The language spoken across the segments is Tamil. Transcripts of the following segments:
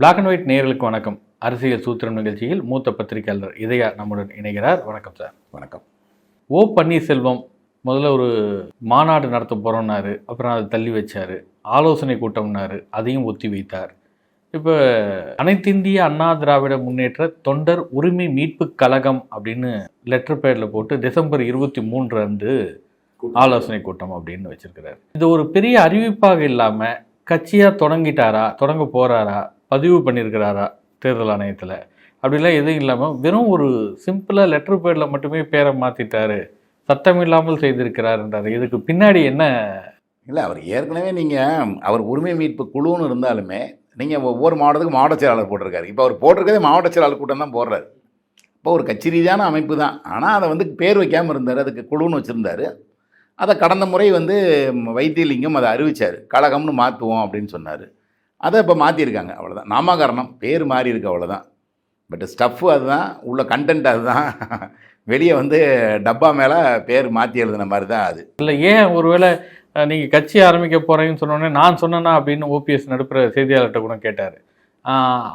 பிளாக் அண்ட் ஒயிட் நேயர்களுக்கு வணக்கம். அரசியல் சூத்திரம் நிகழ்ச்சியில் மூத்த பத்திரிகையாளர் இதயா நம்முடன் இணைகிறார். வணக்கம் சார் வணக்கம். ஓ பன்னீர்செல்வம் முதல்ல ஒரு மாநாடு நடத்த போகிறோம்னாரு அப்புறம் அதை தள்ளி வச்சாரு ஆலோசனை கூட்டம்னாரு அதையும் ஒத்தி வைத்தார். இப்போ அனைத்திந்திய அண்ணா திராவிட முன்னேற்ற தொண்டர் உரிமை மீட்பு கழகம் அப்படின்னு லெட்டர் பேரில் போட்டு டிசம்பர் இருபத்தி மூன்று அன்று ஆலோசனை கூட்டம் அப்படின்னு வச்சிருக்கிறாரு. இது ஒரு பெரிய அறிவிப்பாக இல்லாமல் கட்சியாக தொடங்கிட்டாரா தொடங்க போறாரா பதிவு பண்ணியிருக்கிறாரா தேர்தல் ஆணையத்தில். அப்படிலாம் எதுவும் இல்லாமல் வெறும் ஒரு சிம்பிளாக லெட்டர் பேர்டில் மட்டுமே பேரை மாற்றிட்டாரு சத்தம் இல்லாமல் செய்திருக்கிறாருன்றாரு இதுக்கு பின்னாடி என்ன? இல்லை அவர் ஏற்கனவே நீங்கள் அவர் உரிமை மீட்பு குழுன்னு இருந்தாலுமே நீங்கள் ஒவ்வொரு மாவட்டத்துக்கும் மாவட்ட செயலாளர் போட்டிருக்காரு. இப்போ அவர் போட்டிருக்கதே மாவட்ட செயலாளர் கூட்டம் தான் போடுறாரு. இப்போ ஒரு கட்சி ரீதியான அமைப்பு தான். ஆனால் அதை வந்து பேர் வைக்காமல் இருந்தார். அதுக்கு குழுன்னு வச்சுருந்தாரு. அதை கடந்த முறை வந்து வைத்தியலிங்கம் அதை அறிவிச்சார். கழகம்னு மாற்றுவோம் அப்படின்னு சொன்னார். அதை இப்போ மாற்றிருக்காங்க அவ்வளோதான் நாமகரணம் பேர் மாறி இருக்கு அவ்வளோதான் பட் ஸ்டஃப்பு அதுதான் உள்ள கண்டென்ட் அதுதான். வெளியே வந்து டப்பா மேலே பேர் மாற்றி எழுதின மாதிரி தான் அது. இல்லை ஏன் ஒருவேளை நீங்கள் கட்சி ஆரம்பிக்க போகிறீங்கன்னு சொன்னோன்னே நான் சொன்னேன்னா அப்படின்னு ஓபிஎஸ் நடுப்புற செய்தியாளர்கிட்ட கூட கேட்டார்.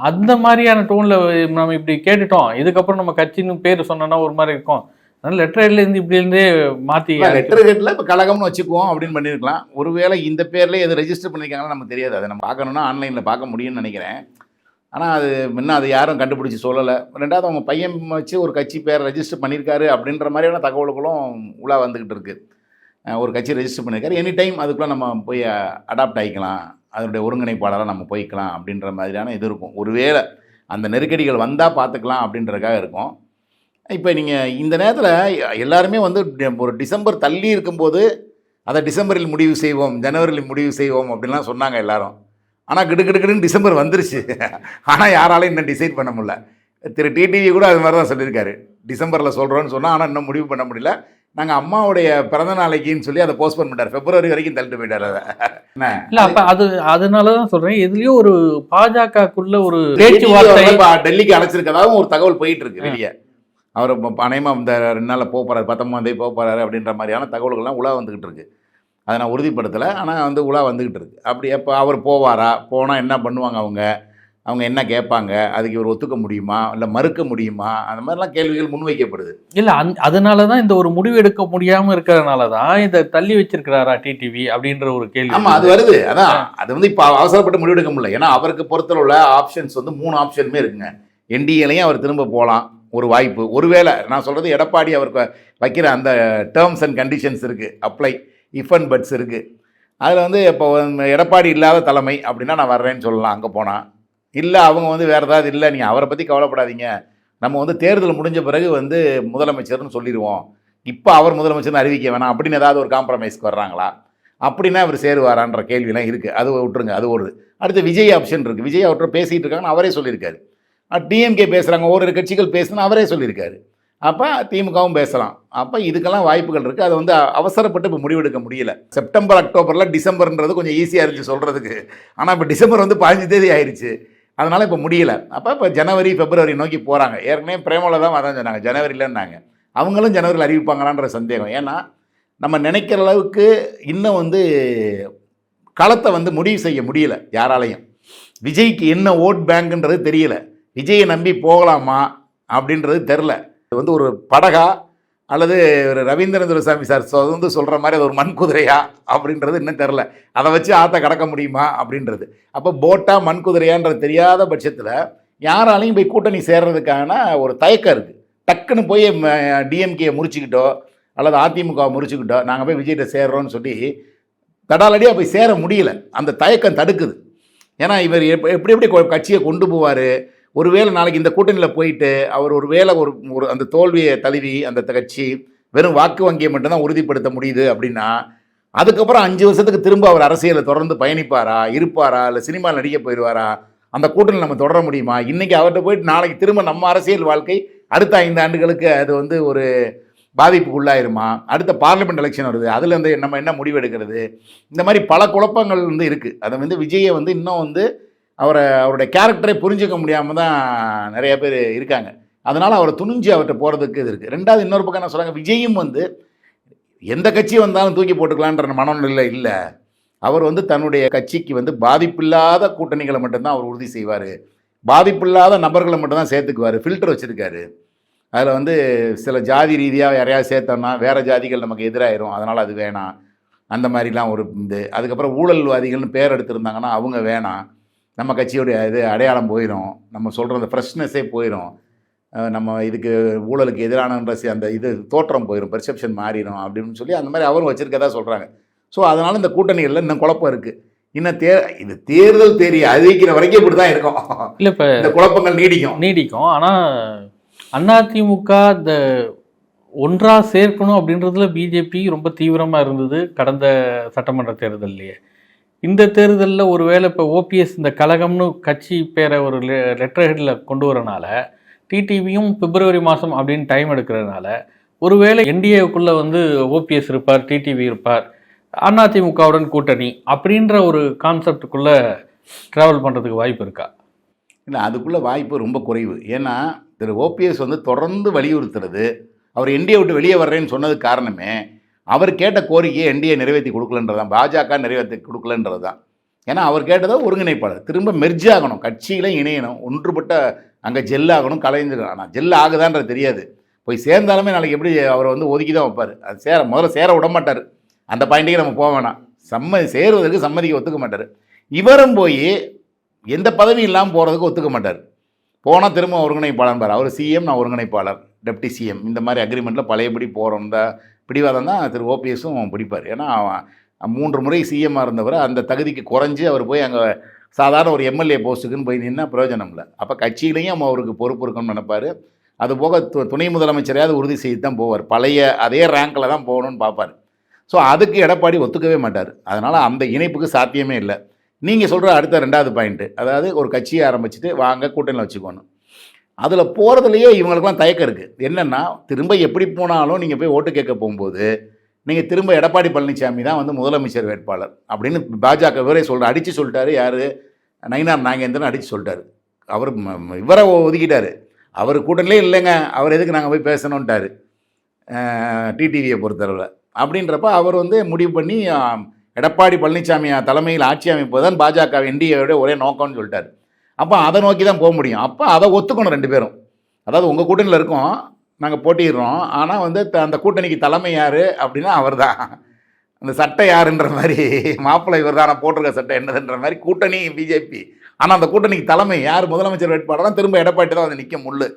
அந்த மாதிரியான டோனில் நம்ம இப்படி கேட்டுட்டோம். இதுக்கப்புறம் நம்ம கட்சின்னு பேர் சொன்னோன்னா ஒரு மாதிரி இருக்கும். அதனால லெட்டர்ல இருந்து இப்படி இருந்தே மாத்தி லெட்டர் ஹெட்டில் இப்போ கழகம்னு வச்சுக்குவோம் அப்படின்னு பண்ணியிருக்கலாம் ஒருவேளை இந்த பேரில் எது ரெஜிஸ்டர் பண்ணியிருக்காங்கன்னு நமக்கு தெரியாது. அதை நம்ம பார்க்கணுன்னா ஆன்லைனில் பார்க்க முடியும்னு நினைக்கிறேன். ஆனால் அது முன்ன அது யாரும் கண்டுபிடிச்சி சொல்லலை. ரெண்டாவது அவங்க பையன் வச்சு ஒரு கட்சி பேர் ரெஜிஸ்டர் பண்ணியிருக்காரு அப்படின்ற மாதிரியான தகவல்களும் உலா வந்துக்கிட்டு இருக்கு. அஹ் ஒரு கட்சி ரெஜிஸ்டர் பண்ணியிருக்காரு எனி டைம் அதுக்குள்ளே நம்ம போய் அடாப்ட் ஆகிக்கலாம் அதனுடைய ஒருங்கிணைப்பாளராக நம்ம போய்க்கலாம் அப்படின்ற மாதிரியான இது இருக்கும். ஒருவேளை அந்த நெருக்கடிகள் வந்தால் பார்த்துக்கலாம் அப்படின்றதுக்காக இருக்கும். இப்போ நீங்கள் இந்த நேரத்தில் எல்லாருமே வந்து ஒரு டிசம்பர் தள்ளி இருக்கும்போது அதை டிசம்பரில் முடிவு செய்வோம் ஜனவரியில் முடிவு செய்வோம் அப்படின்லாம் சொன்னாங்க எல்லாரும். ஆனால் கிடு கிடு கிடுன்னு டிசம்பர் வந்துருச்சு. ஆனால் யாராலையும் இன்னும் டிசைட் பண்ண முடியல. திரு டிடிவி கூட அது மாதிரி தான் சொல்லியிருக்காரு. டிசம்பரில் சொல்கிறோன்னு சொன்னால் ஆனால் இன்னும் முடிவு பண்ண முடியல. நாங்கள் அம்மாவுடைய பிறந்த நாளைக்குன்னு சொல்லி அதை போஸ்ட்போன் பண்ணிட்டார். பிப்ரவரி வரைக்கும் தள்ளிட்டு போயிட்டார் அதை. இல்ல அப்ப அது அதனாலதான் சொல்றேன். எதுலயோ ஒரு பாஜகக்குள்ள ஒரு பேச்சுவார்த்தை டெல்லிக்கு அழைச்சிருக்கதாகவும் ஒரு தகவல் போயிட்டு இருக்கு வெளியே. அவர் அநேகமாக இந்த ரெண்டு நாளில் போக போகிறாரு பத்தொம்பதாம் தேதி போக போகிறாரு அப்படின்ற மாதிரியான தகவல்கள்லாம் உலா வந்துக்கிட்டு இருக்கு. அதை நான் உறுதிப்படுத்தலை ஆனால் வந்து உலா வந்துக்கிட்டு இருக்கு. அப்படி அப்போ அவர் போவாரா? போனால் என்ன பண்ணுவாங்க அவங்க? அவங்க என்ன கேட்பாங்க? அதுக்கு இவர் ஒத்துக்க முடியுமா? இல்லை மறுக்க முடியுமா? அந்த மாதிரிலாம் கேள்விகள் முன்வைக்கப்படுது. இல்ல அந் அதனாலதான் இந்த ஒரு முடிவு எடுக்க முடியாம இருக்கிறதுனாலதான் இதை தள்ளி வச்சிருக்கிறாரா டிடிவி அப்படின்ற ஒரு கேள்வி. ஆமாம் அது வருது. அதான் அது வந்து இப்போ அவசரப்பட்டு முடிவெடுக்க முடியல. ஏன்னா அவருக்கு பொறுத்தளவுல ஆப்ஷன்ஸ் வந்து மூணு ஆப்ஷனுமே இருக்குங்க. என்டிஏலையும் அவர் திரும்ப போகலாம் ஒரு வாய்ப்பு. ஒருவேளை நான் சொல்கிறது எடப்பாடி அவருக்கு வைக்கிற அந்த டேர்ம்ஸ் அண்ட் கண்டிஷன்ஸ் இருக்குது அப்ளை இஃப் அண்ட் பட்ஸ் இருக்குது அதில் வந்து இப்போ எடப்பாடி இல்லாத தலைமை அப்படின்னா நான் வர்றேன்னு சொல்லலாம் அங்கே போனால் இல்லை அவங்க வந்து வேறு ஏதாவது இல்லை நீங்கள் அவரை பற்றி கவலைப்படாதீங்க. நம்ம வந்து தேர்தல் முடிஞ்ச பிறகு வந்து முதலமைச்சர்னு சொல்லிடுவோம் இப்போ அவர் முதலமைச்சர்னு அறிவிக்க வேணாம் அப்படின்னு ஏதாவது ஒரு காம்ப்ரமைஸ்க்கு வர்றாங்களா? அப்படின்னா அவர் சேருவாரான்ற கேள்விலாம் இருக்குது அது விட்டுருங்க அது ஒரு. அடுத்து விஜய் ஆப்ஷன் இருக்குது விஜய் அவர்கிட்ட பேசிகிட்டு இருக்காங்கன்னு அவரே சொல்லியிருக்காரு. டிஎம்கே பேசுகிறாங்க ஒவ்வொரு கட்சிகள் பேசுனா அவரே சொல்லியிருக்காரு. அப்போ திமுகவும் பேசலாம். அப்போ இதுக்கெல்லாம் வாய்ப்புகள் இருக்குது அதை வந்து அவசரப்பட்டு இப்போ முடிவெடுக்க முடியல. செப்டம்பர் அக்டோபரில் டிசம்பர்ன்றது கொஞ்சம் ஈஸியாக இருந்துச்சு சொல்கிறதுக்கு ஆனால் இப்போ டிசம்பர் வந்து பதினஞ்சு தேதி ஆயிடுச்சு அதனால் இப்போ முடியல. அப்போ இப்போ ஜனவரி பிப்ரவரி நோக்கி போகிறாங்க ஏற்கனவே பிரேமலா தான் வரதான் சொன்னாங்க. ஜனவரியிலன்னாங்க அவங்களும் ஜனவரியில் அறிவிப்பாங்களான்ற சந்தேகம். ஏன்னா நம்ம நினைக்கிற அளவுக்கு இன்னும் வந்து களத்தை வந்து முடிவு செய்ய முடியல. யாராலையும். விஜய்க்கு என்ன ஓட் பேங்க்ன்றது தெரியல. விஜயை நம்பி போகலாமா அப்படின்றது தெரில இது வந்து ஒரு படகா அல்லது ஒரு ரவீந்திரன் துரைசாமி சார் வந்து சொல்கிற மாதிரி அது ஒரு மண் குதிரையா அப்படின்றது இன்னும் தெரில அதை வச்சு ஆற்ற கடக்க முடியுமா அப்படின்றது. அப்போ போட்டா மண் குதிரையான்றது தெரியாத பட்சத்தில் யாராலையும் போய் கூட்டணி சேர்றதுக்கான ஒரு தயக்கம் இருக்குது டக்குன்னு போய் டிஎம்கேயை முறிச்சுக்கிட்டோ அல்லது அதிமுகவை முறிச்சுக்கிட்டோ நாங்கள் போய் விஜய்கிட்ட சேர்றோன்னு சொல்லி தடாலடியாக போய் சேர முடியல. அந்த தயக்கம் தடுக்குது. ஏன்னா இவர் எப்படி எப்படி கொ- கட்சியை கொண்டு போவார்? ஒருவேளை நாளைக்கு இந்த கூட்டணியில் போயிட்டு அவர் ஒரு வேளை ஒரு ஒரு அந்த தோல்வியை தழுவி அந்த கட்சி வெறும் வாக்கு வங்கியை மட்டும்தான் உறுதிப்படுத்த முடியுது அப்படின்னா அதுக்கப்புறம் அஞ்சு வருஷத்துக்கு திரும்ப அவர் அரசியலை தொடர்ந்து பயணிப்பாரா இருப்பாரா இல்லை சினிமாவில் நடிக்க போயிடுவாரா அந்த கூட்டணியில் நம்ம தொடர முடியுமா? இன்றைக்கி அவர்கிட்ட போயிட்டு நாளைக்கு திரும்ப நம்ம அரசியல் வாழ்க்கை அடுத்த ஐந்து ஆண்டுகளுக்கு அது வந்து ஒரு பாதிப்புக்கு உள்ளாயிருமா? அடுத்த பார்லிமெண்ட் எலெக்ஷன் வருது அதில் வந்து நம்ம என்ன முடிவெடுக்கிறது இந்த மாதிரி பல குழப்பங்கள் வந்து இருக்குது அதை வந்து விஜயை வந்து இன்னும் வந்து அவரை அவருடைய கேரக்டரை புரிஞ்சுக்க முடியாமல் தான் நிறைய பேர் இருக்காங்க. அதனால் அவரை துணிஞ்சு அவர்கிட்ட போகிறதுக்கு இது இருக்குது ரெண்டாவது இன்னொரு பக்கம் என்ன சொல்கிறாங்க விஜயும் வந்து எந்த கட்சி வந்தாலும் தூக்கி போட்டுக்கலான்ற மனநிலை இல்லை. அவர் வந்து தன்னுடைய கட்சிக்கு வந்து பாதிப்பில்லாத கூட்டணிகளை மட்டும்தான் அவர் உறுதி செய்வார். பாதிப்பில்லாத நபர்களை மட்டும் தான் சேர்த்துக்குவார். ஃபில்டர் வச்சுருக்காரு. அதில் வந்து சில ஜாதி ரீதியாக யாரையாவது சேர்த்தோம்னா வேறு ஜாதிகள் நமக்கு எதிராயிரும். அதனால் அது வேணாம். அந்த மாதிரிலாம் ஒரு இது. அதுக்கப்புறம் ஊழல்வாதிகள்னு பேர் எடுத்திருந்தாங்கன்னா அவங்க வேணாம். நம்ம கட்சியோடைய இது அடையாளம் போயிடும் நம்ம சொல்கிற அந்த ஃப்ரெஷ்னஸே போயிடும் நம்ம இதுக்கு ஊழலுக்கு எதிரானன்ற அந்த இது தோற்றம் போயிடும் பெர்செப்ஷன் மாறிடும் அப்படின்னு சொல்லி அந்த மாதிரி அவரும் வச்சிருக்கதா சொல்கிறாங்க ஸோ அதனால் இந்த கூட்டணிகளில் இன்னும் குழப்பம் இருக்குது இன்னும் தே இது தேர்தல் தேதி அறிவிக்கிற வரைக்கும் இப்படி தான் இருக்கும். இல்ல இப்ப இந்த குழப்பங்கள் நீடிக்கும். நீடிக்கும். ஆனா அதிமுக இந்த ஒன்றா சேர்க்கணும் அப்படின்றதுல பிஜேபி ரொம்ப தீவிரமா இருந்தது கடந்த சட்டமன்ற தேர்தல்லையே. இந்த தேர்தலில் ஒருவேளை இப்போ ஓபிஎஸ் இந்த கழகம்னு கட்சி பேரை ஒரு லெட்டர் ஹெட்டில் கொண்டு வரனால டிடிவியும் பிப்ரவரி மாதம் அப்படின்னு டைம் எடுக்கிறதுனால ஒருவேளை என்டிஏவுக்குள்ளே வந்து ஓபிஎஸ் இருப்பார் டிடிவி இருப்பார் அதிமுகவுடன் கூட்டணி அப்படின்ற ஒரு கான்செப்டுக்குள்ளே ட்ராவல் பண்ணுறதுக்கு வாய்ப்பு இருக்கா? இல்லை அதுக்குள்ளே வாய்ப்பு ரொம்ப குறைவு. ஏன்னா திரு ஓபிஎஸ் வந்து தொடர்ந்து வலியுறுத்துறது அவர் என்டிஏ விட்டு வெளியே வர்றேன்னு சொன்னது காரணமே அவர் கேட்ட கோரிக்கையை என்டிஏ நிறைவேற்றி கொடுக்கலன்றது தான் பாஜக நிறைவேற்றி கொடுக்கலன்றது தான் ஏன்னா அவர் கேட்டதை ஒருங்கிணைப்பாளர். திரும்ப மெர்ஜ் ஆகணும். கட்சியில இணையணும். ஒன்றுபட்ட அங்கே ஜெல் ஆகணும் கலைஞ்சிடணும் ஆனால் ஜெல் ஆகுதான்றது தெரியாது. போய் சேர்ந்தாலுமே நாளைக்கு எப்படி அவரை வந்து ஒதுக்கி தான் வைப்பார். அது சேர முதல்ல சேர விட மாட்டார் அந்த பாயிண்ட்டுக்கு நம்ம போக வேணாம். சம்மதி சேருவதற்கு சம்மதிக்க ஒத்துக்க மாட்டார். இவரும் போய் எந்த பதவியும் இல்லாமல் போகிறதுக்கு ஒத்துக்க மாட்டார். போனால் திரும்ப ஒருங்கிணைப்பாளர். பார் அவர் சிஎம் நான் ஒருங்கிணைப்பாளர். டெப்டி சிஎம் இந்த மாதிரி அக்ரிமெண்ட்டில் பழையபடி போகிறோம் தான் பிடிவாதம் தான் திரு ஓபிஎஸும் பிடிப்பார். ஏன்னா அவன் மூன்று முறை சிஎம்மாக இருந்தவர் அந்த தகுதிக்கு குறைஞ்சி அவர் போய் அங்கே சாதாரண ஒரு எம்எல்ஏ போஸ்ட்டுக்குன்னு போய் நின்னா பிரயோஜனம் இல்லை. அப்போ கட்சியிலையும் அவருக்கு பொறுப்பு இருக்குன்னு நினைப்பார். அதுபோக து துணை முதலமைச்சரையாவது உறுதி செய்து தான் போவார். பழைய அதே ரேங்கில் தான் போகணும்னு பார்ப்பார் ஸோ அதுக்கு எடப்பாடி ஒத்துக்கவே மாட்டார். அதனால் அந்த இணைப்புக்கு சாத்தியமே இல்லை. நீங்கள் சொல்கிற அடுத்த ரெண்டாவது பாயிண்ட்டு அதாவது ஒரு கட்சியை ஆரம்பிச்சுட்டு வாங்க கூட்டணியில் வச்சுக்கோணும். அதில் போகிறதுலையே இவங்களுக்குலாம் தயக்கம் இருக்குது என்னென்னா திரும்ப எப்படி போனாலும் நீங்கள் போய் ஓட்டு கேட்க போகும்போது நீங்கள் திரும்ப எடப்பாடி பழனிசாமி தான் வந்து முதலமைச்சர் வேட்பாளர் அப்படின்னு பாஜக இவரே சொல்கிற அடித்து சொல்லிட்டாரு யார்? நயினார் நாகேந்திரன் அடித்து சொல்லிட்டாரு. அவர் இவரை ஒதுக்கிட்டார். அவர் கூட்டணிலே இல்லைங்க அவர் எதுக்கு நாங்கள் போய் பேசணுன்ட்டார் டிடிவியை பொறுத்தளவில். அப்படின்றப்ப அவர் வந்து முடிவு பண்ணி எடப்பாடி பழனிசாமி தலைமையில் ஆட்சி அமைப்பது தான் பாஜக என்டிஏவோட ஒரே நோக்கம்னு சொல்லிட்டார். அப்போ அதை நோக்கி தான் போக முடியும். அப்போ அதை ஒத்துக்கணும் ரெண்டு பேரும். அதாவது உங்கள் கூட்டணியில் இருக்கோம் நாங்கள் போட்டிடுறோம் ஆனால் வந்து த- அந்த கூட்டணிக்கு தலைமை யார் அப்படின்னா அவர் தான் அந்த சட்டை யாருன்ற மாதிரி மாப்பிள்ளை இவர் தான் போட்டிருக்க சட்டை என்னதுன்ற மாதிரி கூட்டணி பிஜேபி. ஆனால் அந்த கூட்டணிக்கு தலைமை யார்? முதலமைச்சர் வேட்பாளராக திரும்ப எடப்பாடி தான் வந்து நிற்க முள்ளு.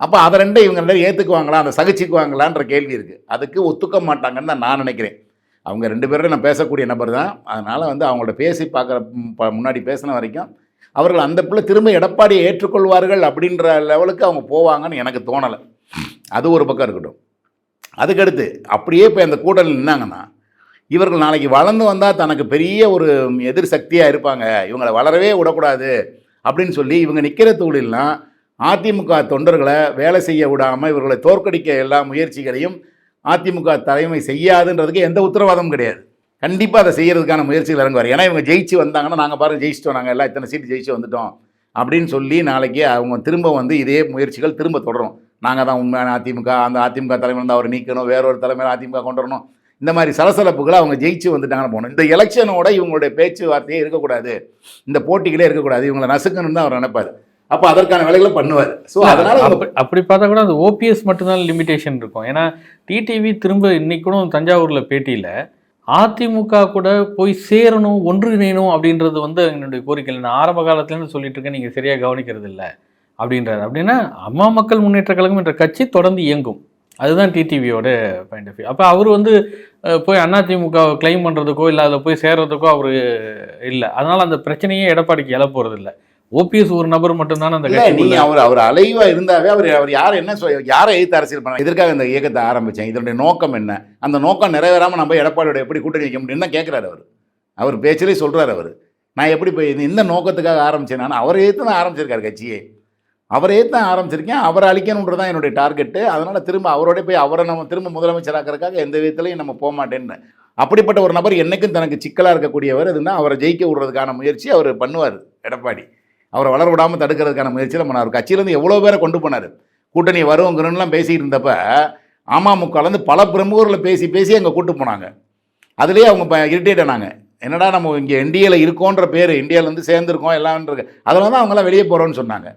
அப்போ அதை ரெண்டும் இவங்க ரெண்டு ஏற்றுக்குவாங்களா அந்த சகிச்சுக்குவாங்களான்ற கேள்வி இருக்குது அதுக்கு ஒத்துக்க மாட்டாங்கன்னு தான் நான் நினைக்கிறேன். அவங்க ரெண்டு பேரும் நான் பேசக்கூடிய நபர் தான் அதனால் வந்து அவங்கள்ட்ட பேசி பார்க்குற முன்னாடி பேசின வரைக்கும் அவர்கள் அந்த பிள்ளை திரும்ப எடப்பாடியை ஏற்றுக்கொள்வார்கள் அப்படின்ற லெவலுக்கு அவங்க போவாங்கன்னு எனக்கு தோணலை. அது ஒரு பக்கம் இருக்கட்டும். அதுக்கடுத்து அப்படியே இப்போ அந்த கூட்டணி நின்னாங்கன்னா இவர்கள் நாளைக்கு வளர்ந்து வந்தால் தனக்கு பெரிய ஒரு எதிர் சக்தியாக இருப்பாங்க. இவங்களை வளரவே விடக்கூடாது அப்படின்னு சொல்லி இவங்க நிற்கிற தொழிலெலாம் அதிமுக தொண்டர்களை வேலை செய்ய விடாமல் இவர்களை தோற்கடிக்க எல்லா முயற்சிகளையும் அதிமுக தலைமை செய்யாதுன்றதுக்கு எந்த உத்தரவாதமும் கிடையாது. கண்டிப்பாக அதை செய்யறதுக்கான முயற்சிகள் இறங்குவார். ஏன்னா இவங்க ஜெயிச்சு வந்தாங்கன்னா நாங்கள் பாருங்க ஜெயிச்சிட்டோம் நாங்கள் எல்லாம் இத்தனை சீட்டு ஜெயிச்சு வந்துட்டோம் அப்படின்னு சொல்லி நாளைக்கு அவங்க திரும்ப வந்து இதே முயற்சிகள் திரும்ப தொடரும். நாங்கள் தான் உண்மையான அதிமுக அந்த அதிமுக தலைமை வந்து அவரை நீக்கணும் வேற ஒரு தலைமையில் அதிமுக கொண்டு வரணும். இந்த மாதிரி சலசலப்புகளை அவங்க ஜெயிச்சு வந்துட்டாங்கன்னு போகணும் இந்த எலெக்ஷனோட இவங்களுடைய பேச்சுவார்த்தையே இருக்கக்கூடாது. இந்த போட்டிகளே இருக்கக்கூடாது. இவங்களை நசுக்கணும்னு தான் அவர் நினைப்பார். அப்போ அதற்கான வேலைகளை பண்ணுவார். ஸோ அதனால அப்படி பார்த்தா கூட அந்த ஓபிஎஸ் மட்டும்தான் லிமிடேஷன் இருக்கும். ஏன்னா டிடிவி திரும்ப இன்னைக்கு கூட தஞ்சாவூர்ல பேட்டியில அதிமுக கூட போய் சேரணும் ஒன்றிணையணும் அப்படின்றது வந்து என்னுடைய கோரிக்கை இல்லை. நான் ஆரம்ப காலத்துலேருந்து சொல்லிட்டு இருக்கேன் நீங்கள் சரியாக கவனிக்கிறது இல்லை அப்படின்றார். அப்படின்னா அம்மா மக்கள் முன்னேற்ற கழகம் என்ற கட்சி தொடர்ந்து இயங்கும். அதுதான் டிடிவியோட பாயிண்ட் ஆஃப் வியூ அப்போ அவர் வந்து போய் அதிமுக கிளைம் பண்ணுறதுக்கோ இல்லை அதில் போய் சேர்றதுக்கோ அவர் இல்லை. அதனால் அந்த பிரச்சனையே எடப்பாடிக்கு எழ போகிறது இல்லை ஓபிஎஸ் ஒரு நபர் மட்டும்தானே அந்த இல்ல கட்சி நீங்க அவர் அவர் அலைவா இருந்தாவே அவர் அவர் யார் என்ன சொல் யாரை எதிர்த்து அரசியல் பண்ண இதற்காக இந்த இயக்கத்தை ஆரம்பிச்சேன்? இதனுடைய நோக்கம் என்ன? அந்த நோக்கம் நிறைவேறாம நம்ம எடப்பாடியோட எப்படி கூட்டணி வைக்க முடியும்னு தான் கேட்கிறாரு அவர். அவர் பேச்சிலே சொல்றாரு அவர். நான் எப்படி போய் இந்த நோக்கத்துக்காக ஆரம்பிச்சேன் நான்? அவரை ஏற்று தான் ஆரம்பிச்சிருக்காரு கட்சியே. அவரை ஏற்று தான் ஆரம்பிச்சிருக்கேன். அவரை அழிக்கணுன்றது தான் என்னுடைய டார்கெட்டு. அதனால திரும்ப அவரோட போய் அவரை நம்ம திரும்ப முதலமைச்சராக்கிறதுக்காக எந்த விதத்துலையும் நம்ம போக மாட்டேன்னு. அப்படிப்பட்ட ஒரு நபர் என்னைக்கும் தனக்கு சிக்கலாக இருக்கக்கூடியவர். இதுனா அவரை ஜெயிக்க விடுறதுக்கான முயற்சி அவர் பண்ணுவார் எடப்பாடி. அவரை வளர விடாமல் தடுக்கிறதுக்கான முயற்சியில் பண்ணார் கட்சியிலேருந்து எவ்வளோ பேரை கொண்டு போனார்? கூட்டணி வருவோங்கிறன்னுலாம் பேசிகிட்டு இருந்தப்ப அமமுகலேருந்து பல பிரமுகர்களை பேசி பேசி அங்கே கூட்டு போனாங்க. அதுலேயே அவங்க இரிட்டேட் ஆனாங்க. என்னடா நம்ம இங்கே இந்தியாவில் இருக்கோன்ற பேர் இந்தியாவிலேருந்து சேர்ந்துருக்கோம் எல்லாம் அதனால தான் அவங்களாம் வெளியே போகிறோன்னு சொன்னாங்க.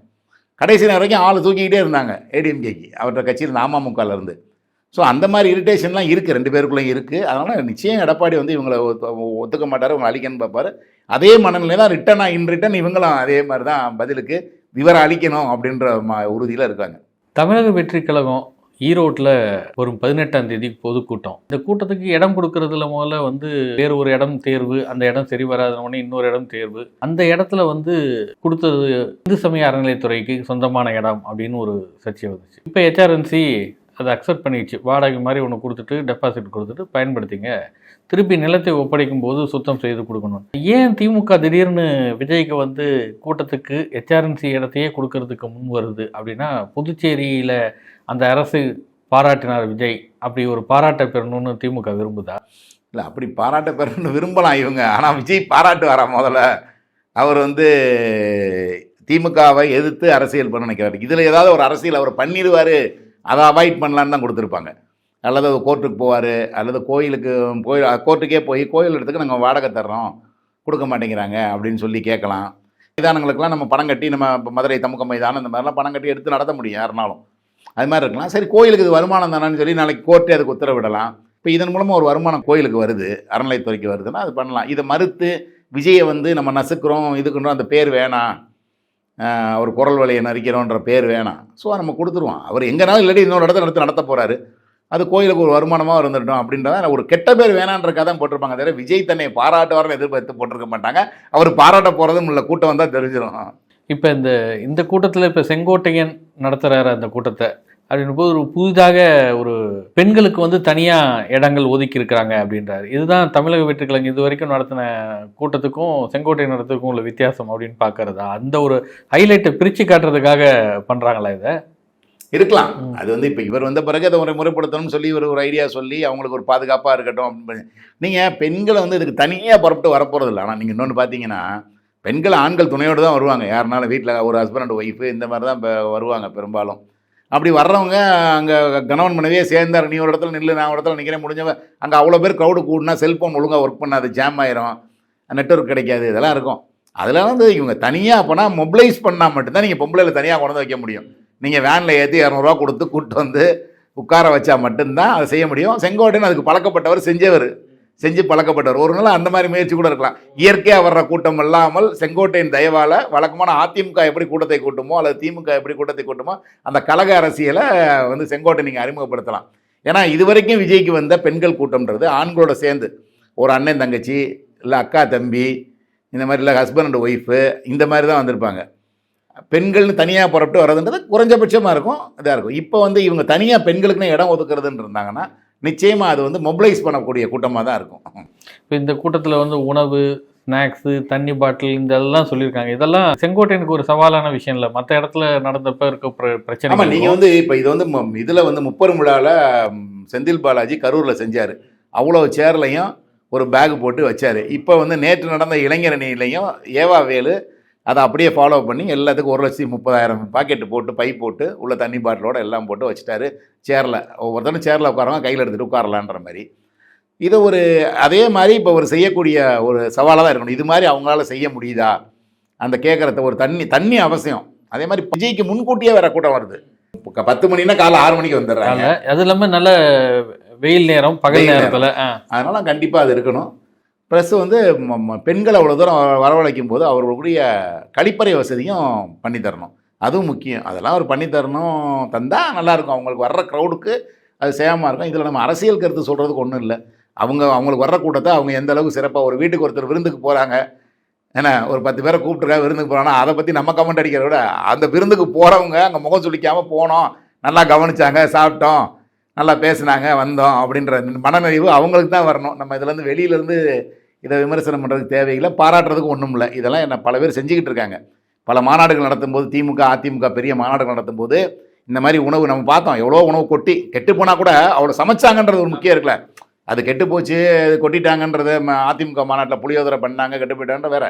கடைசி நேரம் வரைக்கும் ஆள் தூக்கிக்கிட்டே இருந்தாங்க ஏடிஎம்கேக்கு அவர்கிட்ட கட்சியில் அமமுகல இருந்து. ஸோ அந்த மாதிரி இரிட்டேஷன்லாம் இருக்குது ரெண்டு பேருக்குள்ளேயும் இருக்குது அதனால் நிச்சயம் எடப்பாடி வந்து இவங்களை ஒத்துக்க மாட்டார். இவங்களை அழிக்கணும்னு பார்ப்பார். அதே மனநிலை தான் ரிட்டர்ன் இன் ரிட்டன் இவங்களும் அதே மாதிரி தான் பதிலுக்கு விவரம் அழிக்கணும் அப்படின்ற ம உறுதியில் இருக்காங்க. தமிழக வெற்றி கழகம் ஈரோட்டில் வரும் பதினெட்டாம் தேதி பொதுக்கூட்டம். இந்த கூட்டத்துக்கு இடம் கொடுக்கறதுல முதல்ல வந்து வேறு ஒரு இடம் தேர்வு அந்த இடம் சரி வராத உடனே இன்னொரு இடம் தேர்வு. அந்த இடத்துல வந்து கொடுத்தது இந்து சமய அறநிலையத்துறைக்கு சொந்தமான இடம் அப்படின்னு ஒரு சர்ச்சை வந்துச்சு. இப்போ ஹெச்ஆர்என்சி அதை அக்செப்ட் பண்ணிடுச்சு வாடகை மாதிரி ஒன்று கொடுத்துட்டு டெபாசிட் கொடுத்துட்டு பயன்படுத்திங்க. திருப்பி நிலத்தை ஒப்படைக்கும் போது சுத்தம் செய்து கொடுக்கணும். ஏன் திமுக திடீர்னு விஜய்க்கு வந்து கூட்டத்துக்கு ஹெச்ஆர்என்சி இடத்தையே கொடுக்கறதுக்கு முன் வருது அப்படின்னா புதுச்சேரியில் அந்த அரசு பாராட்டினார் விஜய். அப்படி ஒரு பாராட்டை பெறணும்னு திமுக விரும்புதா? இல்லை அப்படி பாராட்ட பெறணும்னு விரும்பலாம் இவங்க. ஆனால் விஜய் பாராட்டு வரா முதல்ல அவர் வந்து திமுகவை எதிர்த்து அரசியல் பண்ண நினைக்கிறார். இதில் ஏதாவது ஒரு அரசியல் அவர் பண்ணிடுவார். அதை அவாய்ட் பண்ணலான்னு தான் கொடுத்துருப்பாங்க. அல்லது கோர்ட்டுக்கு போவார் அல்லது கோயிலுக்கு கோயில் கோர்ட்டுக்கே போய் கோயில் இடத்துக்கு நாங்கள் வாடகை தர்றோம் கொடுக்க மாட்டேங்கிறாங்க அப்படின்னு சொல்லி கேட்கலாம். மைதானங்களுக்கெல்லாம் நம்ம பணம் கட்டி நம்ம மதுரை தமுக்க மைதானம் இந்த மாதிரிலாம் பணம் கட்டி எடுத்து நடத்த முடியும் யாருனாலும். அது மாதிரி இருக்கலாம். சரி கோயிலுக்கு இது வருமானம் தானேன்னு சொல்லி நாளைக்கு கோர்ட்டே அதுக்கு உத்தரவிடலாம். இப்போ இதன் மூலமாக ஒரு வருமானம் கோயிலுக்கு வருது அறநிலைத்துறைக்கு வருதுன்னா அது பண்ணலாம். இதை மறுத்து விஜயை வந்து நம்ம நசுக்கிறோம் இதுக்குன்றோம் அந்த பேர் வேணாம். அவர் ஒரு குரல் வலையை நரிக்கிறோன்ற பேர் வேணாம். ஸோ நம்ம கொடுத்துருவோம். அவர் எங்கேனாலும் இல்லாட்டி இன்னொரு இடத்துல நடத்த நடத்த போகிறாரு அது கோயிலுக்கு ஒரு வருமானமாக இருந்துட்டோம் அப்படின்றத ஒரு கெட்ட பேர் வேணான்றக்காக தான் போட்டிருப்பாங்க தவிர விஜய் தன்னை பாராட்டுவார்னு எதிர்பார்த்து போட்டிருக்க மாட்டாங்க. அவர் பாராட்ட போகிறதும் இல்லை கூட்டம் வந்தால் தெரிஞ்சிடும் இப்போ இந்த இந்த கூட்டத்தில் இப்போ செங்கோட்டையன் நடத்துகிறாரு அந்த கூட்டத்தை. அப்படின்னும் போது ஒரு புதிதாக ஒரு பெண்களுக்கு வந்து தனியாக இடங்கள் ஒதுக்கி இருக்கிறாங்க அப்படின்றாரு. இதுதான் தமிழக வெற்றிக்கிழங்கு இது வரைக்கும் நடத்தின கூட்டத்துக்கும் செங்கோட்டையன் நடத்துக்கும் உள்ள வித்தியாசம் அப்படின்னு பார்க்கறதா? அந்த ஒரு ஹைலைட்டை பிரித்து காட்டுறதுக்காக பண்ணுறாங்களா இதை? இருக்கலாம். அது வந்து இப்போ இவர் வந்த பிறகு அதை முறை முறைப்படுத்தணும்னு சொல்லி இவர் ஒரு ஐடியா சொல்லி அவங்களுக்கு ஒரு பாதுகாப்பாக இருக்கட்டும் அப்படின்னு. நீங்கள் பெண்களை வந்து இதுக்கு தனியாக புறப்பட்டு வரப்போகிறது இல்லை ஆனால் நீங்கள் இன்னொன்று பார்த்தீங்கன்னா பெண்கள் ஆண்கள் துணையோடு தான் வருவாங்க. யாருனாலும் வீட்டில் ஒரு ஹஸ்பண்ட் ஒய்ஃபு இந்த மாதிரி தான் இப்போ வருவாங்க பெரும்பாலும். அப்படி வர்றவங்க அங்கே கணவன் மனைவியே சேர்ந்தார். நீ ஒரு இடத்துல நில்லு நான் ஒரு இடத்துல நிற்கிறேன் முடிஞ்சவன் அங்கே அவ்வளோ பேர் க்ரௌடு கூடினா செல்ஃபோன் ஒழுங்காக ஒர்க் பண்ணாது ஜாம் ஆயிரும். நெட்ஒர்க் கிடைக்காது இதெல்லாம் இருக்கும். அதில் வந்து இவங்க தனியாக அப்போனா மொபிலைஸ் பண்ணால் மட்டும்தான் நீங்கள் பொம்பளையில் தனியாக கொண்டு வைக்க முடியும். நீங்கள் வேனில் ஏற்றி இரநூறுவா கொடுத்து கூப்பிட்டு வந்து உட்கார வச்சா மட்டும்தான் அதை செய்ய முடியும். செங்கோட்டையன் அதுக்கு பழக்கப்பட்டவர் செஞ்சவர். செஞ்சு பழக்கப்பட்டவர். ஒரு நாள் அந்த மாதிரி முயற்சி கூட இருக்கலாம். இயற்கையாக வர்ற கூட்டம் இல்லாமல் செங்கோட்டையின் தயவால் வழக்கமான அதிமுக எப்படி கூட்டத்தை கூட்டுமோ அல்லது திமுக எப்படி கூட்டத்தை கூட்டுமோ அந்த கழக அரசியலை வந்து செங்கோட்டை நீங்கள் அறிமுகப்படுத்தலாம். ஏன்னா இது வரைக்கும் விஜய்க்கு வந்த பெண்கள் கூட்டம்ன்றது ஆண்களோட சேர்ந்து. ஒரு அண்ணன் தங்கச்சி இல்லை அக்கா தம்பி இந்த மாதிரி இல்லை ஹஸ்பண்ட் அண்ட் ஒய்ஃபு இந்த மாதிரி தான் வந்திருப்பாங்க. பெண்கள்னு தனியாக புறப்பட்டு வர்றதுன்றது குறைஞ்சபட்சமாக இருக்கும் இதாக இருக்கும். இப்போ வந்து இவங்க தனியாக பெண்களுக்குன்னு இடம் ஒதுக்குறதுன்னு இருந்தாங்கன்னா நிச்சயமாக அது வந்து மொபிலைஸ் பண்ணக்கூடிய கூட்டமாக தான் இருக்கும். இப்போ இந்த கூட்டத்தில் வந்து உணவு ஸ்நாக்ஸு தண்ணி பாட்டில் இந்த எல்லாம் சொல்லியிருக்காங்க. இதெல்லாம் செங்கோட்டையனுக்கு ஒரு சவாலான விஷயம் இல்லை. மற்ற இடத்துல நடந்தப்ப இருக்க பிர- ஆமாம் பிரச்சனை நீங்கள் வந்து இப்போ இது வந்து இதில் வந்து முப்பெரும் விழாவில் செந்தில் பாலாஜி கரூரில் செஞ்சார். அவ்வளோ சேர்லையும் ஒரு பேக் போட்டு வச்சார். இப்போ வந்து நேற்று நடந்த இளைஞரணியிலையும் ஏவா வேலு அதை அப்படியே ஃபாலோ பண்ணி எல்லாத்துக்கும் ஒரு லட்சத்தி முப்பதாயிரம் பாக்கெட்டு போட்டு பை போட்டு உள்ள தண்ணி பாட்டிலோட எல்லாம் போட்டு வச்சுட்டாரு. சேரில் ஒவ்வொருத்தரும் சேரில் உட்காரவங்க கையில் எடுத்துகிட்டு உட்காரலான்ற மாதிரி. இது ஒரு அதே மாதிரி இப்போ ஒரு செய்யக்கூடிய ஒரு சவாலாக தான் இருக்கணும். இது மாதிரி அவங்களால செய்ய முடியுதா? அந்த கேட்குறத ஒரு தண்ணி தண்ணி அவசியம். அதே மாதிரி விஜய்க்கு முன்கூட்டியே வேற கூட்டம் வருது. இப்போ பத்து மணினா காலை ஆறு மணிக்கு வந்துடுறாங்க. அது இல்லாமல் நல்ல வெயில் நேரம் பகல் நேரத்தில் அதனால கண்டிப்பாக அது இருக்கணும். ப்ளஸ் வந்து ம- ம- பெண்கள் அவ்வளோ தூரம் வரவழைக்கும் போது அவர்களுடைய கழிப்பறை வசதியும் பண்ணி தரணும். அதுவும் முக்கியம். அதெல்லாம் அவர் பண்ணி தரணும். தந்தால் நல்லாயிருக்கும் அவங்களுக்கு வர்ற க்ரௌடுக்கு அது சேமமாக இருக்கும். இதில் நம்ம அரசியல் கருத்து சொல்கிறதுக்கு ஒன்றும் இல்லை. அவங்க அவங்களுக்கு வர்ற கூட்டத்தை அவங்க எந்த அளவுக்கு சிறப்பாக ஒரு வீட்டுக்கு ஒருத்தர் விருந்துக்கு போகிறாங்க ஏன்னா ஒரு பத்து பேரை கூப்பிட்டுருக்கா விருந்துக்கு போகிறாங்கன்னா அதை பற்றி நம்ம கமெண்ட் அடிக்கிறத விட அந்த விருந்துக்கு போகிறவங்க அங்கே முகம் சுளிக்காமல் போனோம். நல்லா கவனிச்சாங்க சாப்பிட்டோம். நல்லா பேசுனாங்க வந்தோம் அப்படின்ற மனநிறைவு அவங்களுக்கு தான் வரணும். நம்ம இதுலேருந்து வெளியிலேருந்து இதை விமர்சனம் பண்ணுறதுக்கு தேவையில்லை பாராட்டுறதுக்கு ஒன்றும் இல்லை. இதெல்லாம் என்ன பல பேர் செஞ்சுக்கிட்டு இருக்காங்க. பல மாநாடுகள் நடத்தும்போது திமுக அதிமுக பெரிய மாநாடுகள் நடத்தும்போது இந்த மாதிரி உணவு நம்ம பார்த்தோம். எவ்வளோ உணவு கொட்டி கெட்டு போனால் கூட அவ்வளோ சமைச்சாங்கன்றது ஒரு முக்கியம் இருக்குல்ல. அது கெட்டு போச்சு அது கொட்டிட்டாங்கன்றது ம- அதிமுக மாநாட்டில் புளியோதரை பண்ணாங்க கெட்டு போயிட்டான்ற வேற.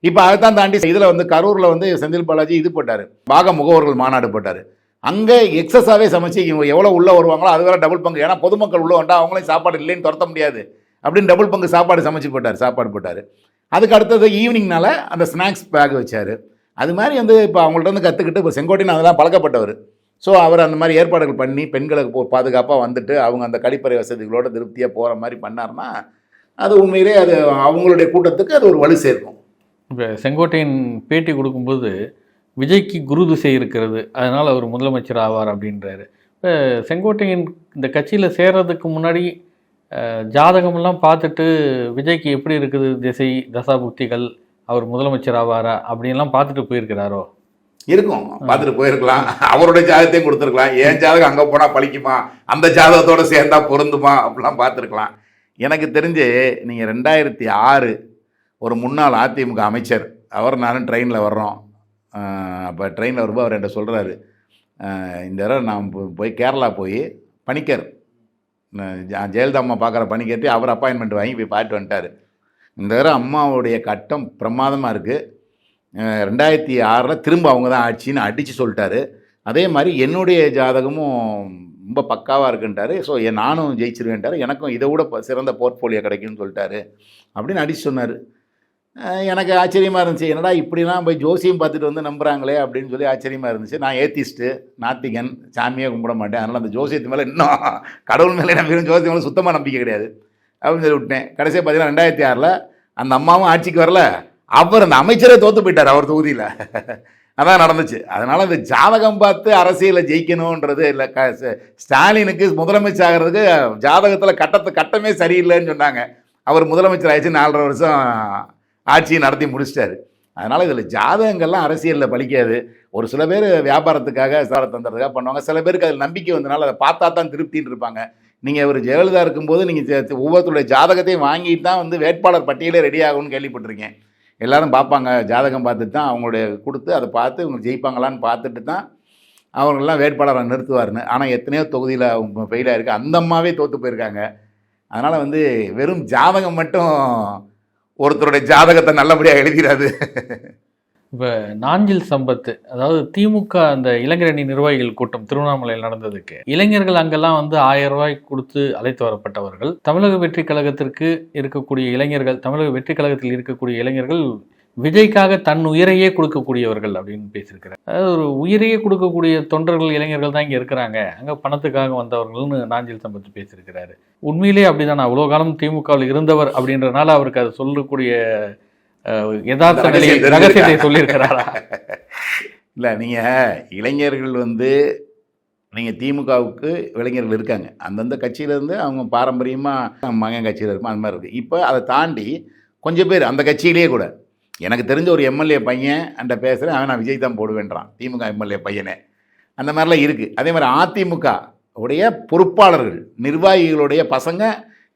இப்போ அதைத்தான் தாண்டி இதில் வந்து கரூரில் வந்து செந்தில் பாலாஜி இது போட்டார். பாக முகவர்கள் மாநாடு போட்டார். அங்கே எக்ஸஸாகவே சமைச்சு இவங்க எவ்வளோ உள்ளே வருவாங்களோ அது வேற டபுள் பங்கு. ஏன்னா பொதுமக்கள் உள்ளே வந்தால் அவங்களையும் சாப்பாடு இல்லைன்னு துரத்த முடியாது. அப்படின்னு டபுள் பங்கு சாப்பாடு சமைச்சு போட்டார் சாப்பாடு போட்டார். அதுக்கு அடுத்தது ஈவினிங்னால அந்த ஸ்நாக்ஸ் பேக் வச்சார். அது மாதிரி வந்து இப்போ அவங்கள்ட்ட வந்து கற்றுக்கிட்டு இப்போ செங்கோட்டின் அதெல்லாம் பழக்கப்பட்டவர். ஸோ அவர் அந்த மாதிரி ஏற்பாடுகள் பண்ணி பெண்களுக்கு போ பாதுகாப்பாக வந்துட்டு அவங்க அந்த கழிப்பறை வசதிகளோட திருப்தியாக போகிற மாதிரி பண்ணாருன்னா அது உண்மையிலே அது அவங்களுடைய கூட்டத்துக்கு அது ஒரு வலு சேர்க்கும். இப்போ செங்கோட்டையின் பேட்டி கொடுக்கும்போது விஜய்க்கு குரு திசை இருக்கிறது அதனால் அவர் முதலமைச்சர் ஆவார் அப்படின்றாரு. இப்போ செங்கோட்டையன் இந்த கட்சியில் சேர்றதுக்கு முன்னாடி ஜாதகமெல்லாம் பார்த்துட்டு விஜய்க்கு எப்படி இருக்குது திசை தசாபுக்திகள் அவர் முதலமைச்சர் ஆவாரா அப்படின்லாம் பார்த்துட்டு போயிருக்கிறாரோ? இருக்கும். பார்த்துட்டு போயிருக்கலாம். அவருடைய ஜாதகத்தையும் கொடுத்துருக்கலாம். என் ஜாதகம் அங்கே போனால் பழிக்குமா? அந்த ஜாதகத்தோட சேர்ந்தா பொருந்துமா? அப்படிலாம் பார்த்துருக்கலாம். எனக்கு தெரிஞ்சு நீங்கள் ரெண்டாயிரத்தி ஆறு ஒரு முன்னாள் அதிமுக அமைச்சர். அவர் நானும் ட்ரெயினில் வர்றோம். அப்போ ட்ரெயினில் வரும்போது அவர் என்கிட்ட சொல்கிறாரு இந்த தடவை நான் போய் கேரளா போய் பணிக்கர் ஜெயலலிதா அம்மா பார்க்குற பணிக்கட்டு அவர் அப்பாயின்மெண்ட் வாங்கி போய் பார்த்துட்டு வந்துட்டார். இந்த தடவை அம்மாவுடைய கட்டம் பிரமாதமாக இருக்குது ரெண்டாயிரத்தி ஆறில் திரும்ப அவங்க தான் ஆட்சின்னு அடித்து சொல்லிட்டாரு. அதே மாதிரி என்னுடைய ஜாதகமும் ரொம்ப பக்காவாக இருக்குன்ட்டாரு. ஸோ நானும் ஜெயிச்சிருவேன்ட்டார். எனக்கும் இதை விட சிறந்த போர்ட்ஃபோலியோ கிடைக்கும்னு சொல்லிட்டாரு. அப்படின்னு அடிச்சு சொன்னார். எனக்கு ஆச்சரியமாக இருந்துச்சு. என்னடா இப்படிலாம் போய் ஜோசியம் பார்த்துட்டு வந்து நம்புகிறாங்களே அப்படின்னு சொல்லி ஆச்சரியமாக இருந்துச்சு. நான் ஏத்திஸ்ட்டு நாத்திகன் சாமியை கும்பிட மாட்டேன். அதனால் அந்த ஜோசியத்து மேலே இன்னும் கடவுள் மேலே நம்பிக்கை ஜோசியம் மேலே சுத்தமாக நம்பிக்கை கிடையாது. அப்படின்னு சொல்லி விட்டேன் கடைசியாக பார்த்தீங்கன்னா ரெண்டாயிரத்தி ஆறில் அந்த அம்மாவும் ஆட்சிக்கு வரல. அவர் அந்த அமைச்சரே தோற்று போயிட்டார் அவர் தொகுதியில். அதான் நடந்துச்சு. அதனால் இந்த ஜாதகம் பார்த்து அரசியலில் ஜெயிக்கணுன்றது இல்லை. க ஸ்டாலினுக்கு முதலமைச்சர் ஆகிறதுக்கு ஜாதகத்தில் கட்டத்தை கட்டமே சரியில்லைன்னு சொன்னாங்க. அவர் முதலமைச்சர் ஆயிடுச்சு. நாலரை வருஷம் ஆட்சியை நடத்தி முடிச்சிட்டாரு. அதனால் இதில் ஜாதகங்கள்லாம் அரசியலில் பலிக்காது ஒரு சில பேர் வியாபாரத்துக்காக சார தந்துறதுக்காக பண்ணுவாங்க. சில பேருக்கு அதில் நம்பிக்கை வந்தனால அதை பார்த்தா தான் திருப்தின்னு இருப்பாங்க. நீங்கள் ஒரு ஜெயலலிதா இருக்கும்போது நீங்கள் ஒவ்வொருத்தருடைய ஜாதகத்தையும் வாங்கிட்டு தான் வந்து வேட்பாளர் பட்டியலே ரெடி ஆகும்னு கேள்விப்பட்டிருக்கேன். எல்லாரும் பார்ப்பாங்க. ஜாதகம் பார்த்துட்டு தான் அவங்களுடைய கொடுத்து அதை பார்த்து இவங்க ஜெயிப்பாங்களான்னு பார்த்துட்டு தான் அவங்களெல்லாம் வேட்பாளரை நிறுத்துவார்னு ஆனால் எத்தனையோ தொகுதியில் அவங்க ஃபெயிலாக இருக்குது அந்த அம்மாவே தோற்று போயிருக்காங்க. அதனால் வந்து வெறும் ஜாதகம் மட்டும் ஒருத்தருடைய ஜாதகத்தை நல்லபடியாக எழுதிடாது. இப்போ நாஞ்சில் சம்பத்து அதாவது திமுக அந்த இளைஞரணி நிர்வாகிகள் கூட்டம் திருவண்ணாமலையில் நடந்ததுக்கு இளைஞர்கள் அங்கெல்லாம் வந்து ஆயிரம் ரூபாய் கொடுத்து அழைத்து வரப்பட்டவர்கள். தமிழக வெற்றி கழகத்திற்கு இருக்கக்கூடிய இளைஞர்கள் தமிழக வெற்றி கழகத்தில் இருக்கக்கூடிய இளைஞர்கள் விஜய்க்காக தன் உயிரையே கொடுக்கக்கூடியவர்கள் அப்படின்னு பேசியிருக்கிறார். அதாவது ஒரு உயிரையே கொடுக்கக்கூடிய தொண்டர்கள் இளைஞர்கள் தான் இங்கே இருக்கிறாங்க. அங்கே பணத்துக்காக வந்தவர்கள்னு நாஞ்சில் சம்பத்து பேசியிருக்கிறாரு. உண்மையிலேயே அப்படிதான். அவ்வளோ காலம் திமுகவில் இருந்தவர் அப்படின்றனால அவருக்கு அது சொல்லக்கூடிய யதார்த்த நிலையை ரகசியத்தை? சொல்லியிருக்கிறாரா? இல்லை நீங்கள் இளைஞர்கள் வந்து நீங்கள் திமுகவுக்கு இளைஞர்கள் இருக்காங்க. அந்தந்த கட்சியிலேருந்து அவங்க பாரம்பரியமாக மகன் கட்சியில் இருக்கும். அந்த மாதிரி இருக்குது இப்போ அதை தாண்டி கொஞ்சம் பேர் அந்த கட்சியிலேயே கூட எனக்கு தெரிஞ்ச ஒரு எம்எல்ஏ பையன் அந்த பேசுகிறேன் அவன் நான் விஜய் தான் போடுவேன்றான். திமுக எம்எல்ஏ பையனே. அந்த மாதிரிலாம் இருக்குது அதே மாதிரி அதிமுக உடைய பொறுப்பாளர்கள் நிர்வாகிகளுடைய பசங்க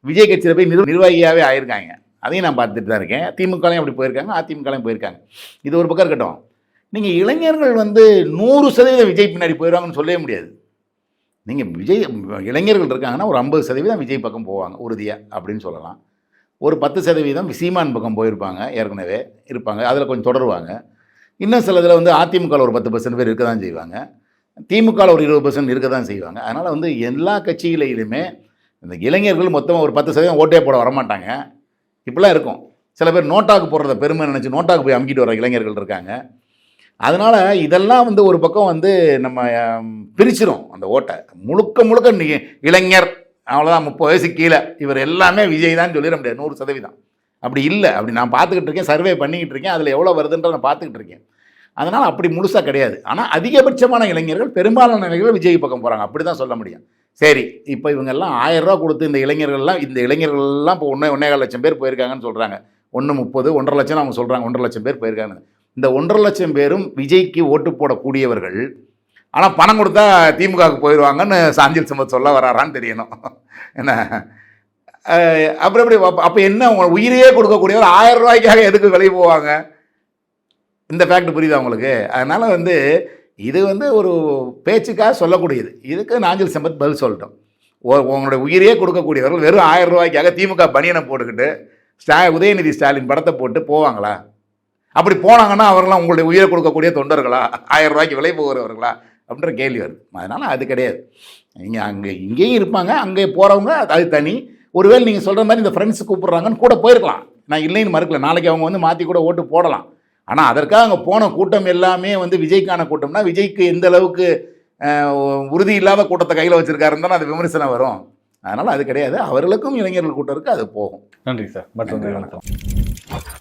விஜய் கட்சியில் போய் நிர் நிர்வாகியாகவே ஆயிருக்காங்க. அதையும் நான் பார்த்துட்டு தான் இருக்கேன். திமுகலையும் அப்படி போயிருக்காங்க அதிமுகலையும் போயிருக்காங்க. இது ஒரு பக்கம் இருக்கட்டும். நீங்கள் இளைஞர்கள் வந்து நூறு சதவீதம் விஜய் பின்னாடி போயிடுவாங்கன்னு சொல்லவே முடியாது. நீங்கள் விஜய் இளைஞர்கள் இருக்காங்கன்னா ஒரு ஐம்பது சதவீதம் விஜய் பக்கம் போவாங்க உறுதியாக அப்படின்னு சொல்லலாம். ஒரு பத்து சதவீதம் சீமான் பக்கம் போயிருப்பாங்க ஏற்கனவே இருப்பாங்க. அதில் கொஞ்சம் தொடருவாங்க. இன்னும் சில இதில் வந்து அதிமுகவில் ஒரு பத்து பர்சன்ட் பேர் இருக்க தான் செய்வாங்க. திமுகவில் ஒரு இருபது பர்சன்ட் இருக்க தான் செய்வாங்க. அதனால் வந்து எல்லா கட்சிகளிலுமே இந்த இளைஞர்கள் மொத்தமாக ஒரு பத்து சதவீதம் ஓட்டே போட வரமாட்டாங்க. இப்படிலாம் இருக்கும். சில பேர் நோட்டாக்கு போடுறத பெருமை நினச்சி நோட்டாக்கு போய் அமுக்கிட்டு வர இளைஞர்கள் இருக்காங்க. அதனால் இதெல்லாம் வந்து ஒரு பக்கம் வந்து நம்ம பிரிச்சிடும் அந்த ஓட்டை. முழுக்க முழுக்க நீ இளைஞர் அவ்வளோதான் முப்பது வயசு கீழே. இவர் எல்லாமே விஜய் தான் சொல்லிட முடியாது. நூறு சதவீதம். அப்படி இல்லை. அப்படி நான் பார்த்துக்கிட்டு இருக்கேன் சர்வே பண்ணிக்கிட்டு இருக்கேன் அதில் எவ்வளோ வருதுன்ற நான் பார்த்துக்கிட்டு இருக்கேன். அதனால் அப்படி முழுசாக கிடையாது. ஆனால் அதிகபட்சமான இளைஞர்கள் பெரும்பாலான இளைஞர்கள் விஜய் பக்கம் போகிறாங்க அப்படி தான் சொல்ல முடியும். சரி இப்போ இவங்கெல்லாம் ஆயிரம் ரூபா கொடுத்து இந்த இளைஞர்கள்லாம் இந்த இளைஞர்கள்லாம் இப்போ ஒன்றே ஒன்றே கால் லட்சம் பேர் போயிருக்காங்கன்னு சொல்கிறாங்க ஒன்று முப்பது ஒன்றரை லட்சம் அவங்க சொல்கிறாங்க ஒன்றரை லட்சம் பேர் போயிருக்காங்க இந்த ஒன்றரை லட்சம் பேரும் விஜய்க்கு ஓட்டு போடக்கூடியவர்கள் ஆனால் பணம் கொடுத்தா திமுகவுக்கு போயிடுவாங்கன்னு சாஞ்சில் சம்பத் சொல்ல வராரான்னு தெரியணும். என்ன? அப்புறம் எப்படி அப்போ என்ன அவங்க உயிரையே கொடுக்கக்கூடியவர் ஆயிரம் ரூபாய்க்காக எதுக்கு வெளியே போவாங்க? இந்த ஃபேக்ட் புரியுதா உங்களுக்கு? அதனால் வந்து இது வந்து ஒரு பேச்சுக்காக சொல்லக்கூடியது. இதுக்கு நாஞ்சில் சம்பத் பதில் சொல்லட்டும். உங்களுடைய உயிரையே கொடுக்கக்கூடியவர்கள் வெறும் ஆயிரம் ரூபாய்க்காக திமுக பனியனை போட்டுக்கிட்டு ஸ்டா உதயநிதி ஸ்டாலின் படத்தை போட்டு போவாங்களா? அப்படி போனாங்கன்னா அவர்களாம் உங்களுடைய உயிரை கொடுக்கக்கூடிய தொண்டர்களா? ஆயிரம் ரூபாய்க்கு விலை போகிறவர்களா? அப்படின்ற கேள்வி வருது. அதனால் அது கிடையாது. நீங்கள் அங்கே இங்கேயும் இருப்பாங்க அங்கே போகிறவங்க அது தனி. ஒருவேளை நீங்கள் சொல்கிற மாதிரி இந்த ஃப்ரெண்ட்ஸ் கூப்பிடுறாங்கன்னு கூட போயிருக்கலாம். நான் இல்லைன்னு மறுக்கல. நாளைக்கு அவங்க வந்து மாற்றி கூட ஓட்டு போடலாம். ஆனால் அதற்காக அங்கே போன கூட்டம் எல்லாமே வந்து விஜய்க்கான கூட்டம்னா விஜய்க்கு எந்த அளவுக்கு உறுதி இல்லாத கூட்டத்தை கையில் வச்சிருக்காருன்னு தானே அது விமர்சனம் வரும். அதனால் அது கிடையாது. அவர்களுக்கும் இளைஞர்கள் கூட்டம் இருக்குது அது போகும். நன்றி சார். மற்றும் நன்றி, வணக்கம்.